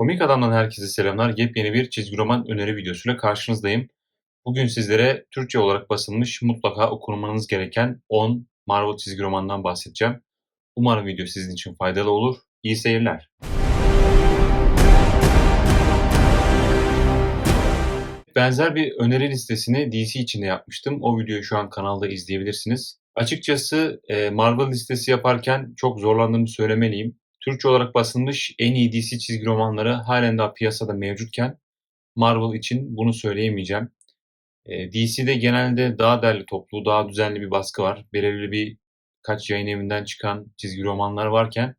Komik Adam'dan herkese selamlar. Yepyeni bir çizgi roman öneri videosuyla karşınızdayım. Bugün sizlere Türkçe olarak basılmış mutlaka okumanız gereken 10 Marvel çizgi romandan bahsedeceğim. Umarım video sizin için faydalı olur. İyi seyirler. Benzer bir öneri listesini DC için de yapmıştım. O videoyu şu an kanalda izleyebilirsiniz. Açıkçası e, Marvel listesi yaparken çok zorlandığımı söylemeliyim. Türkçe olarak basılmış en iyi DC çizgi romanları halen daha piyasada mevcutken Marvel için bunu söyleyemeyeceğim. E, DC'de genelde daha derli toplu, daha düzenli bir baskı var. Belirli bir kaç yayın evinden çıkan çizgi romanlar varken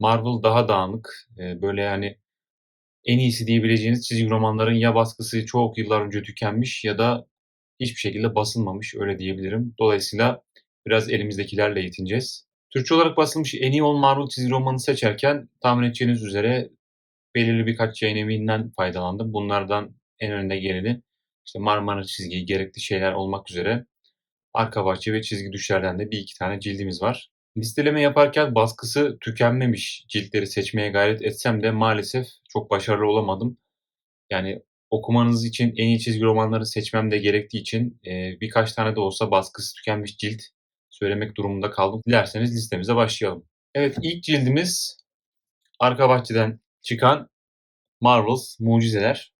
Marvel daha dağınık. E, böyle yani en iyisi diyebileceğiniz çizgi romanların ya baskısı çok yıllar önce tükenmiş ya da hiçbir şekilde basılmamış öyle diyebilirim. Dolayısıyla biraz elimizdekilerle yetineceğiz. Türkçe olarak basılmış en iyi 10 Marvel çizgi romanı seçerken tahmin edeceğiniz üzere belirli birkaç yayın evinden faydalandım. Bunlardan en önde geleni işte Marmara çizgi, gerekli şeyler olmak üzere arka bahçe ve çizgi düşlerden de bir iki tane cildimiz var. Listeleme yaparken baskısı tükenmemiş ciltleri seçmeye gayret etsem de maalesef çok başarılı olamadım. Yani okumanız için en iyi çizgi romanları seçmem de gerektiği için birkaç tane de olsa baskısı tükenmiş cilt söylemek durumunda kaldım. Dilerseniz listemize başlayalım. Evet ilk cildimiz arka bahçeden çıkan Marvels Mucizeler.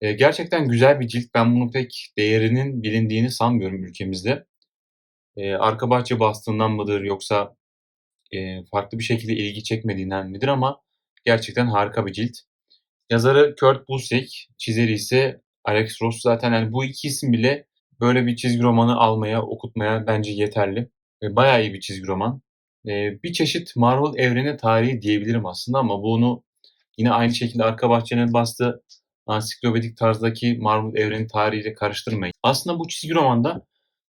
E, gerçekten güzel bir cilt. Ben bunu pek değerinin bilindiğini sanmıyorum ülkemizde. E, arka bahçe bastığından mıdır yoksa e, farklı bir şekilde ilgi çekmediğinden midir ama gerçekten harika bir cilt. Yazarı Kurt Busiek, çizeri ise Alex Ross. Zaten yani bu iki isim bile böyle bir çizgi romanı almaya, okutmaya bence yeterli. E, bayağı iyi bir çizgi roman. E, bir çeşit Marvel evreni tarihi diyebilirim aslında ama bunu yine aynı şekilde arka bahçenin bastığı ansiklopedik tarzdaki Marvel evreni tarihiyle karıştırmayın. Aslında bu çizgi romanda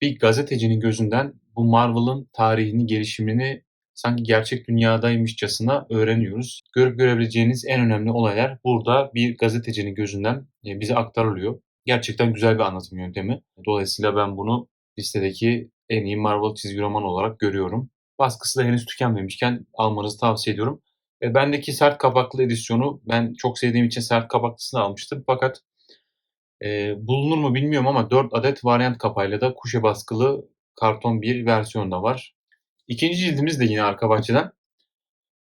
bir gazetecinin gözünden bu Marvel'ın tarihini, gelişimini sanki gerçek dünyadaymışçasına öğreniyoruz. Görüp görebileceğiniz en önemli olaylar burada bir gazetecinin gözünden e, bize aktarılıyor. Gerçekten güzel bir anlatım yöntemi. Dolayısıyla ben bunu listedeki en iyi Marvel çizgi roman olarak görüyorum. Baskısı da henüz tükenmemişken almanızı tavsiye ediyorum. E, bendeki sert kapaklı edisyonu ben çok sevdiğim için sert kapaklısını almıştım. Fakat e, bulunur mu bilmiyorum ama 4 adet varyant kapağıyla da kuşe baskılı karton bir versiyonda var. İkinci cildimiz de yine arka bahçeden.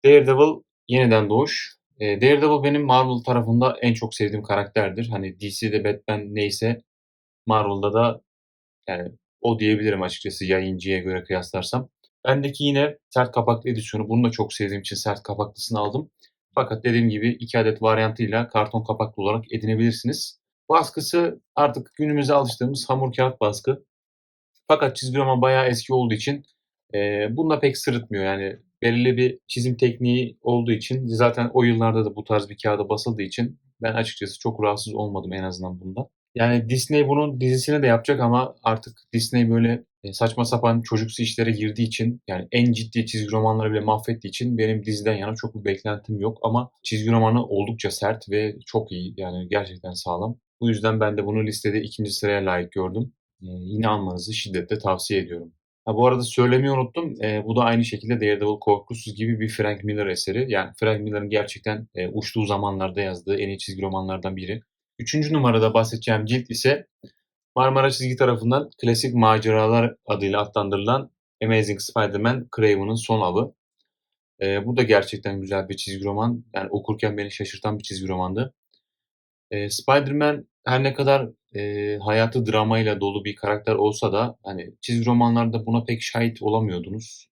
Daredevil yeniden doğuş. E, Daredevil benim Marvel tarafında en çok sevdiğim karakterdir. Hani DC'de Batman neyse Marvel'da da yani o diyebilirim açıkçası yayıncıya göre kıyaslarsam. Bendeki yine sert kapaklı edisyonu. Bunu da çok sevdiğim için sert kapaklısını aldım. Fakat dediğim gibi iki adet varyantıyla karton kapaklı olarak edinebilirsiniz. Baskısı artık günümüze alıştığımız hamur kağıt baskı. Fakat çizgi roman bayağı eski olduğu için e, bununla pek sırıtmıyor. Yani belirli bir çizim tekniği olduğu için zaten o yıllarda da bu tarz bir kağıda basıldığı için ben açıkçası çok rahatsız olmadım en azından bunda. Yani Disney bunun dizisini de yapacak ama artık Disney böyle e, saçma sapan çocuksu işlere girdiği için yani en ciddi çizgi romanları bile mahvettiği için benim diziden yana çok bir beklentim yok ama çizgi romanı oldukça sert ve çok iyi yani gerçekten sağlam. Bu yüzden ben de bunu listede ikinci sıraya layık gördüm. Ee, yine almanızı şiddetle tavsiye ediyorum. Ha, bu arada söylemeyi unuttum. E, bu da aynı şekilde Daredevil Korkusuz gibi bir Frank Miller eseri. Yani Frank Miller'ın gerçekten e, uçtuğu zamanlarda yazdığı en iyi çizgi romanlardan biri. Üçüncü numarada bahsedeceğim cilt ise Marmara Çizgi tarafından Klasik Maceralar adıyla adlandırılan Amazing Spider-Man Craven'ın son avı. E, bu da gerçekten güzel bir çizgi roman. Yani okurken beni şaşırtan bir çizgi romandı. E, Spider-Man her ne kadar e, hayatı dramayla dolu bir karakter olsa da hani çizgi romanlarda buna pek şahit olamıyordunuz.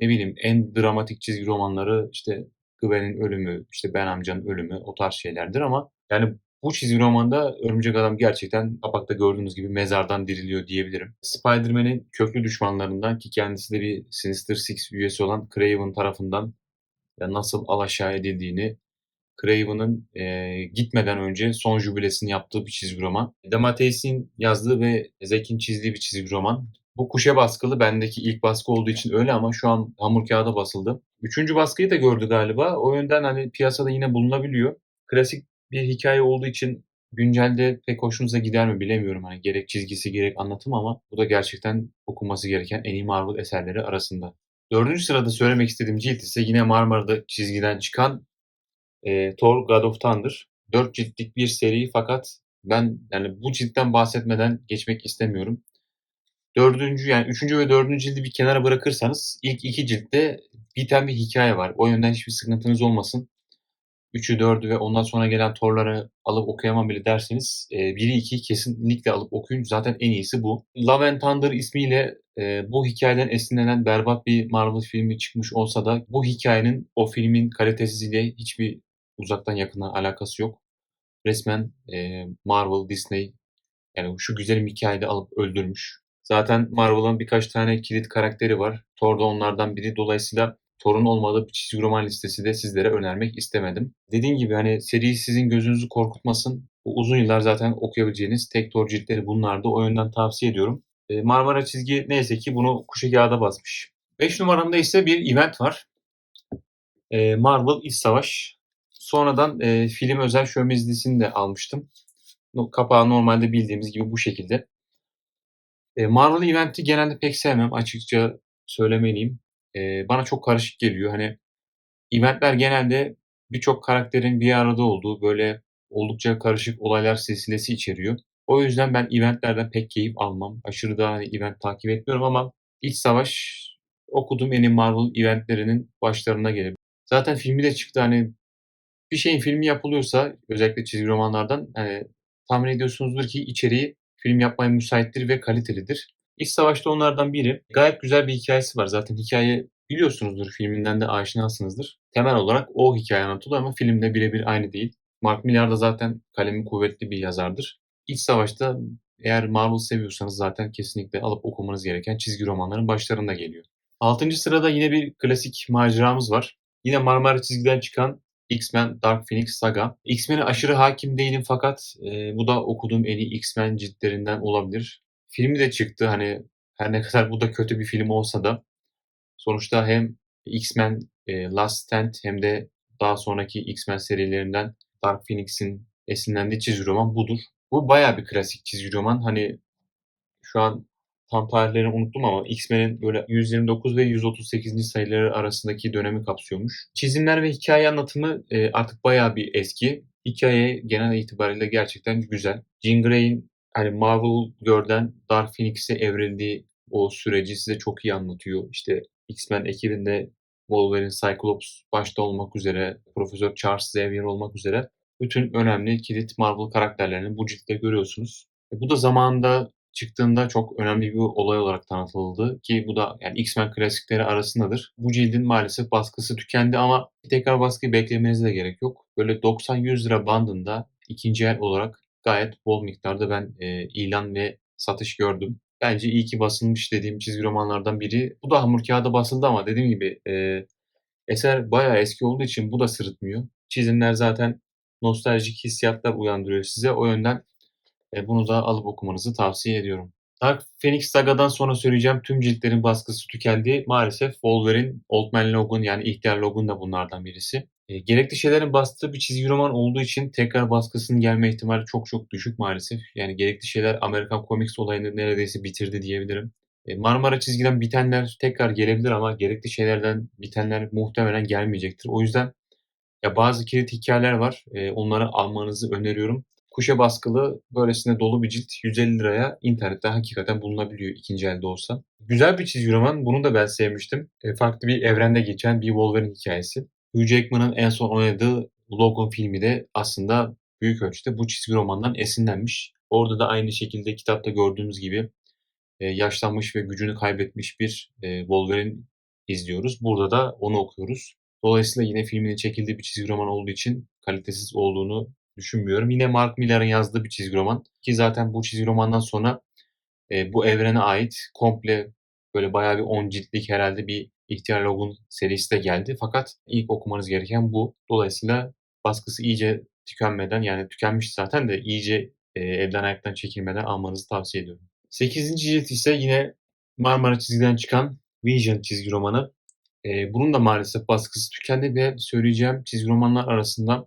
Ne bileyim en dramatik çizgi romanları işte Gwen'in ölümü, işte Ben amcanın ölümü o tarz şeylerdir ama yani bu çizgi romanda Örümcek Adam gerçekten kapakta gördüğünüz gibi mezardan diriliyor diyebilirim. Spider-Man'in köklü düşmanlarından ki kendisi de bir Sinister Six üyesi olan Craven tarafından nasıl alaşağı edildiğini Craven'ın e, gitmeden önce son jübilesini yaptığı bir çizgi roman. Demateis'in yazdığı ve Zek'in çizdiği bir çizgi roman. Bu kuşe baskılı bendeki ilk baskı olduğu için öyle ama şu an hamur kağıda basıldı. Üçüncü baskıyı da gördü galiba. O yönden hani piyasada yine bulunabiliyor. Klasik bir hikaye olduğu için güncelde pek hoşunuza gider mi bilemiyorum. Hani gerek çizgisi gerek anlatım ama bu da gerçekten okunması gereken en iyi Marvel eserleri arasında. Dördüncü sırada söylemek istediğim cilt ise yine Marmara'da çizgiden çıkan Eee, Thor: God of Thunder. 4 ciltlik bir seri fakat ben, yani, bu ciltten bahsetmeden geçmek istemiyorum. 4. yani 3. ve 4. cildi bir kenara bırakırsanız ilk 2 ciltte biten bir hikâye var. O yönden hiçbir sıkıntınız olmasın. 3'ü, 4'ü ve ondan sonra gelen Thor'ları alıp okuyamam bile derseniz, eee, 1'i 2'yi kesinlikle alıp okuyun. Zaten en iyisi bu. Love and Thunder ismiyle, eee, bu hikâyeden esinlenen berbat bir Marvel filmi çıkmış olsa da bu hikâyenin o filmin kalitesiyle hiçbir uzaktan yakından alakası yok. Resmen, eee, Marvel, Disney, yani, şu güzelim hikâyeyi de alıp öldürmüş. Zaten Marvel'ın birkaç tane kilit karakteri var. Thor da onlardan biri. Dolayısıyla Thor'un olmadığı bir çizgi roman listesi de sizlere önermek istemedim. Dediğim gibi, hani, seri sizin gözünüzü korkutmasın. Bu uzun yıllar zaten okuyabileceğiniz tek Thor ciltleri bunlardı. O yönden tavsiye ediyorum. Eee, Marmara Çizgi neyse ki bunu kuşegâhda basmış. 5 numaramda ise bir event var. Eee, Marvel İç Savaş. Sonradan, eee, film özel şömez dizisini de almıştım. Kapağı normalde bildiğimiz gibi bu şekilde. Eee, Marvel event'i genelde pek sevmem, açıkça söylemeliyim. Eee, bana çok karışık geliyor. Hani, event'ler genelde birçok karakterin bir arada olduğu, böyle, oldukça karışık olaylar silsilesi içeriyor. O yüzden ben event'lerden pek keyif almam. Aşırı da, hani, event takip etmiyorum ama İç Savaş okuduğum en iyi Marvel event'lerinin başlarına gelir. Zaten filmi de çıktı. Hani, bir şeyin filmi yapılıyorsa özellikle çizgi romanlardan, hani, tahmin ediyorsunuzdur ki içeriği film yapmaya müsaittir ve kalitelidir. İç Savaş da onlardan biri. Gayet güzel bir hikâyesi var. Zaten hikâye biliyorsunuzdur, filminden de aşinasınızdır. Temel olarak o hikâye anlatılıyor ama filmde bire bir aynı değil. Mark Millar da zaten kalemi kuvvetli bir yazardır. İç Savaş'ta eğer Marvel seviyorsanız zaten kesinlikle alıp okumanız gereken çizgi romanların başlarında geliyor. 6. sırada yine bir klasik maceramız var. Yine Marmara Çizgi'den çıkan X-Men Dark Phoenix Saga. X-Men'e aşırı hâkim değilim fakat, eee, bu da okuduğum en iyi X-Men ciltlerinden olabilir. Filmi de çıktı. Hani, her ne kadar bu da kötü bir film olsa da sonuçta hem X-Men, eee, Last Stand hem de daha sonraki X-Men serilerinden Dark Phoenix'in esinlendiği çizgi roman budur. Bu bayağı bir klasik çizgi roman. Hani, şu an tam tarihlerini unuttum ama X-Men'in böyle 129 ve 138. sayıları arasındaki dönemi kapsıyormuş. Çizimler ve hikâye anlatımı, eee, artık bayağı bir eski. Hikâye genel itibariyle gerçekten güzel. Jean Grey'in, hani, Marvel Girl'den Dark Phoenix'e evrildiği o süreci size çok iyi anlatıyor. İşte, X-Men ekibinde Wolverine, Cyclops başta olmak üzere, Profesör Charles Xavier olmak üzere bütün önemli kilit Marvel karakterlerini bu ciltte görüyorsunuz. E, bu da zamanında çıktığında çok önemli bir olay olarak tanıtıldı ki bu da, yani, X-Men klasikleri arasındadır. Bu cildin maalesef baskısı tükendi ama tekrar baskıyı beklemenize de gerek yok. Böyle $90-100 bandında 2'nci el olarak gayet bol miktarda ben, eee, ilan ve satış gördüm. Bence iyi ki basılmış dediğim çizgi romanlardan biri. Bu da hamur kâğıda basıldı ama dediğim gibi, eee, eser bayağı eski olduğu için bu da sırıtmıyor. Çizimler zaten nostaljik hissiyatlar uyandırıyor size. O yönden, eee, bunu da alıp okumanızı tavsiye ediyorum. Dark Phoenix Saga'dan sonra söyleyeceğim tüm ciltlerin baskısı tükendi. Maalesef Wolverine, Old Man Logan yani İhtiyar Logan da bunlardan birisi. Eee, gerekli şeylerin bastığı bir çizgi roman olduğu için tekrar baskısının gelme ihtimali çok çok düşük maalesef. Yani gerekli şeyler American Comics olayını neredeyse bitirdi diyebilirim. Eee, Marmara Çizgi'den bitenler tekrar gelebilir ama gerekli şeylerden bitenler muhtemelen gelmeyecektir. O yüzden ya bazı kilit hikâyeler var. Eee, onları almanızı öneriyorum. Kuşe baskılı, böylesine dolu bir cilt £150'ya internette hakikaten bulunabiliyor 2'nci elde olsa. Güzel bir çizgi roman. Bunu da ben sevmiştim. Eee, farklı bir evrende geçen bir Wolverine hikâyesi. Hugh Jackman'ın en son oynadığı Logan filmi de aslında büyük ölçüde bu çizgi romandan esinlenmiş. Orada da aynı şekilde kitapta gördüğümüz gibi, eee, yaşlanmış ve gücünü kaybetmiş bir, eee, Wolverine izliyoruz. Burada da onu okuyoruz. Dolayısıyla yine filminin çekildiği bir çizgi roman olduğu için kalitesiz olduğunu düşünmüyorum. Yine Mark Millar'ın yazdığı bir çizgi roman ki zaten bu çizgi romandan sonra, eee, bu evrene ait komple böyle bayağı bir 10 ciltlik herhâlde bir İhtiyar Logan serisi de geldi fakat ilk okumanız gereken bu. Dolayısıyla baskısı iyice tükenmeden, yani tükenmişti zaten de iyice, eee, elden ayaktan çekilmeden almanızı tavsiye ediyorum. 8'inci cilt ise yine Marmara Çizgi'den çıkan Vision çizgi romanı. Eee, bunun da maalesef baskısı tükendi ve söyleyeceğim çizgi romanlar arasında,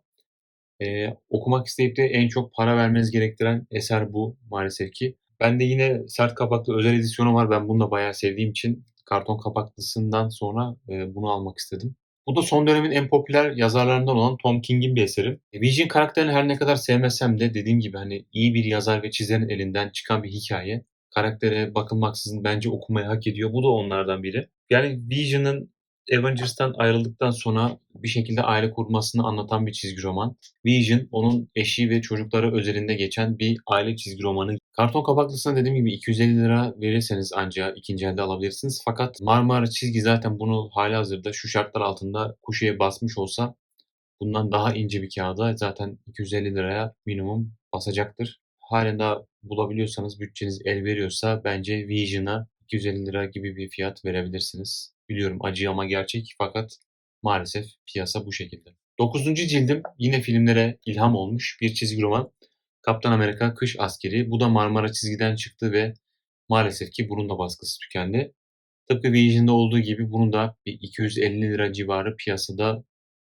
eee, okumak isteyip de en çok para vermenizi gerektiren eser bu maalesef ki. Bende yine sert kapaklı özel edisyonu var. Ben bunu da bayağı sevdiğim için karton kapaklısından sonra, eee, bunu almak istedim. Bu da son dönemin en popüler yazarlarından olan Tom King'in bir eseri. E, Vision karakterini her ne kadar sevmesem de dediğim gibi hani iyi bir yazar ve çizerin elinden çıkan bir hikaye. Karaktere bakılmaksızın bence okumayı hak ediyor. Bu da onlardan biri. Yani Vision'ın Avengers'tan ayrıldıktan sonra bir şekilde aile kurmasını anlatan bir çizgi roman. Vision, onun eşi ve çocukları özelinde geçen bir aile çizgi romanı. Karton kapaklısına dediğim gibi 250 lira verirseniz ancak ikinci elde alabilirsiniz. Fakat Marmara çizgi zaten bunu halihazırda şu şartlar altında kuşeye basmış olsa bundan daha ince bir kağıda zaten 250 liraya minimum basacaktır. Halen daha bulabiliyorsanız bütçeniz el veriyorsa bence Vision'a 250 lira gibi bir fiyat verebilirsiniz. Biliyorum acı ama gerçek fakat maalesef piyasa bu şekilde. 9. cildim yine filmlere ilham olmuş bir çizgi roman. Kaptan Amerika Kış Askeri. Bu da Marmara çizgiden çıktı ve maalesef ki bunun da baskısı tükendi. Tıpkı Vision'da olduğu gibi bunun da bir 250 lira civarı piyasada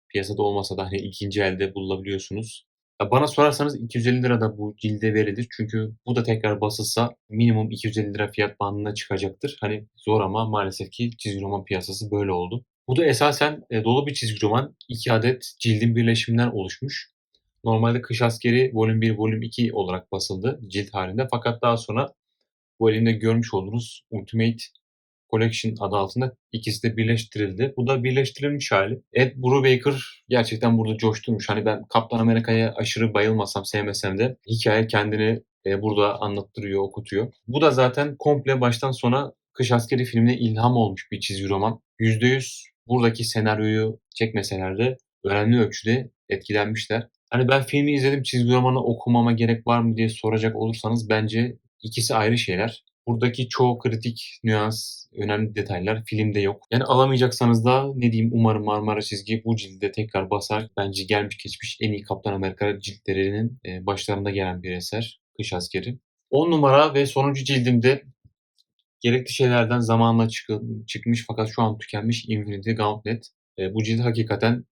piyasada olmasa da hani ikinci elde bulabiliyorsunuz. Ya bana sorarsanız 250 lira da bu cilde verilir. Çünkü bu da tekrar basılsa minimum 250 lira fiyat bandına çıkacaktır. Hani zor ama maalesef ki çizgi roman piyasası böyle oldu. Bu da esasen e, dolu bir çizgi roman. iki adet cildin birleşiminden oluşmuş. Normalde Kış Askeri Volüm 1, Volüm 2 olarak basıldı cilt halinde. Fakat daha sonra bu elimde görmüş olduğunuz Ultimate Collection adı altında ikisi de birleştirildi. Bu da birleştirilmiş hali. Ed Brubaker gerçekten burada coşturmuş. Hani ben Kaptan Amerika'ya aşırı bayılmasam, sevmesem de hikaye kendini e, burada anlattırıyor, okutuyor. Bu da zaten komple baştan sona Kış Askeri filmine ilham olmuş bir çizgi roman. %100 buradaki senaryoyu çekmeseler de önemli ölçüde etkilenmişler. Hani ben filmi izledim çizgi romanı okumama gerek var mı diye soracak olursanız bence ikisi ayrı şeyler. Buradaki çoğu kritik nüans, önemli detaylar filmde yok. Yani alamayacaksanız da ne diyeyim umarım Marmara çizgi bu cilde tekrar basar. Bence gelmiş geçmiş en iyi Kaptan Amerika ciltlerinin e, başlarında gelen bir eser. Kış Askeri. 10 numara ve sonuncu cildimde gerekli şeylerden zamanla çıkmış fakat şu an tükenmiş Infinity Gauntlet. E, bu cilt hakikaten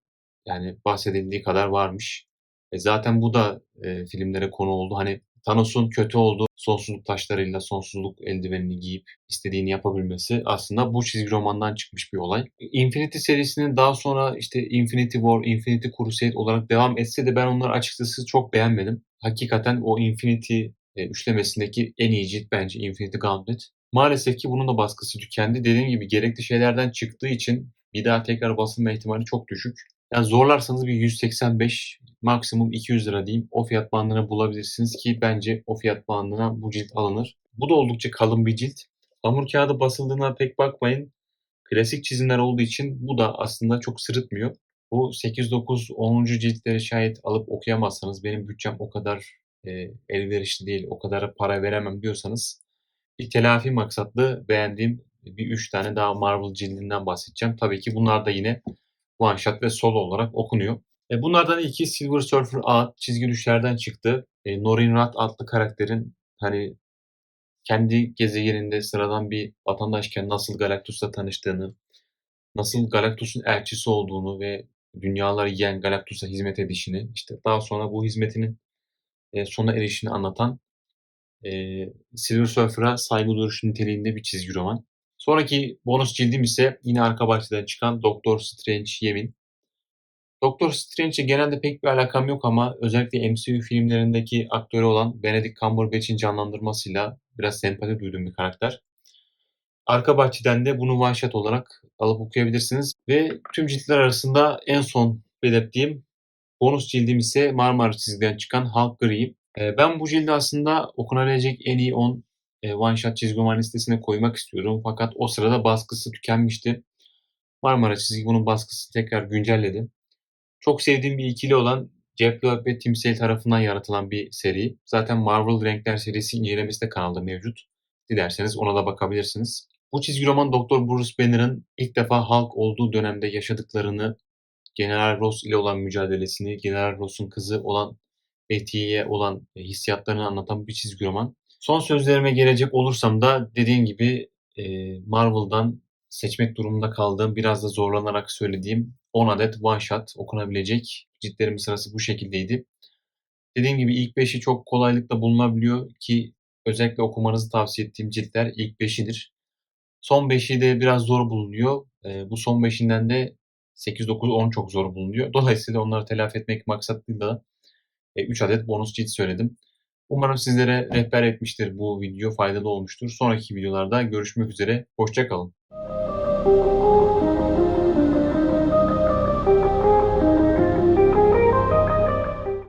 yani bahsedildiği kadar varmış. E, zaten bu da filmlere konu oldu. Hani Thanos'un kötü olduğu sonsuzluk taşlarıyla sonsuzluk eldivenini giyip istediğini yapabilmesi aslında bu çizgi romandan çıkmış bir olay. Infinity serisinin daha sonra işte Infinity War, Infinity Crusade olarak devam etse de ben onları açıkçası çok beğenmedim. Hakikaten o Infinity e, üçlemesindeki en iyi cilt bence Infinity Gauntlet. Maalesef ki bunun da baskısı tükendi. Dediğim gibi gerekli şeylerden çıktığı için bir daha tekrar basılma ihtimali çok düşük. Yani zorlarsanız bir 185 maksimum 200 lira diyeyim. O fiyat bandını bulabilirsiniz ki bence o fiyat bandına bu cilt alınır. Bu da oldukça kalın bir cilt. Hamur kağıdı basıldığına pek bakmayın. Klasik çizimler olduğu için bu da aslında çok sırıtmıyor. Bu 8, 9, 10. ciltleri şayet alıp okuyamazsanız benim bütçem o kadar e, elverişli değil, o kadar para veremem diyorsanız bir telafi maksatlı beğendiğim bir 3 tane daha Marvel cildinden bahsedeceğim. Tabii ki bunlar da yine one shot ve solo olarak okunuyor. E, bunlardan ilki Silver Surfer A çizgi düşlerden çıktı. E, Norin Rath adlı karakterin hani kendi gezegeninde sıradan bir vatandaşken nasıl Galactus'la tanıştığını, nasıl Galactus'un elçisi olduğunu ve dünyaları yiyen Galactus'a hizmet edişini, işte daha sonra bu hizmetinin e, sona erişini anlatan e, Silver Surfer'a saygı duruşu niteliğinde bir çizgi roman. Sonraki bonus cildim ise yine arka bahçeden çıkan Doktor Strange Yemin. Doktor Strange'e genelde pek bir alakam yok ama özellikle MCU filmlerindeki aktörü olan Benedict Cumberbatch'in canlandırmasıyla biraz sempati duyduğum bir karakter. Arka bahçeden de bunu one shot olarak alıp okuyabilirsiniz. Ve tüm ciltler arasında en son belirttiğim bonus cildim ise Marmara çizgiden çıkan Hulk Gri. Ee, ben bu cildi aslında okunabilecek en iyi 10 e, one shot çizgi roman listesine koymak istiyorum. Fakat o sırada baskısı tükenmişti. Marmara çizgi bunun baskısını tekrar güncelledi. Çok sevdiğim bir ikili olan Jeff Loeb ve Tim Sale tarafından yaratılan bir seri. Zaten Marvel Renkler serisi incelemesi de kanalda mevcut. Dilerseniz ona da bakabilirsiniz. Bu çizgi roman Dr. Bruce Banner'ın ilk defa halk olduğu dönemde yaşadıklarını, General Ross ile olan mücadelesini, General Ross'un kızı olan Betty'ye olan hissiyatlarını anlatan bir çizgi roman. Son sözlerime gelecek olursam da dediğim gibi Marvel'dan seçmek durumunda kaldığım, biraz da zorlanarak söylediğim 10 adet one shot okunabilecek ciltlerimin sırası bu şekildeydi. Dediğim gibi ilk 5'i çok kolaylıkla bulunabiliyor ki özellikle okumanızı tavsiye ettiğim ciltler ilk 5'idir. Son 5'i de biraz zor bulunuyor. bu son 5'inden de 8, 9, 10 çok zor bulunuyor. Dolayısıyla onları telafi etmek maksadıyla e, 3 adet bonus cheat söyledim. Umarım sizlere rehber etmiştir bu video, faydalı olmuştur. Sonraki videolarda görüşmek üzere, hoşçakalın.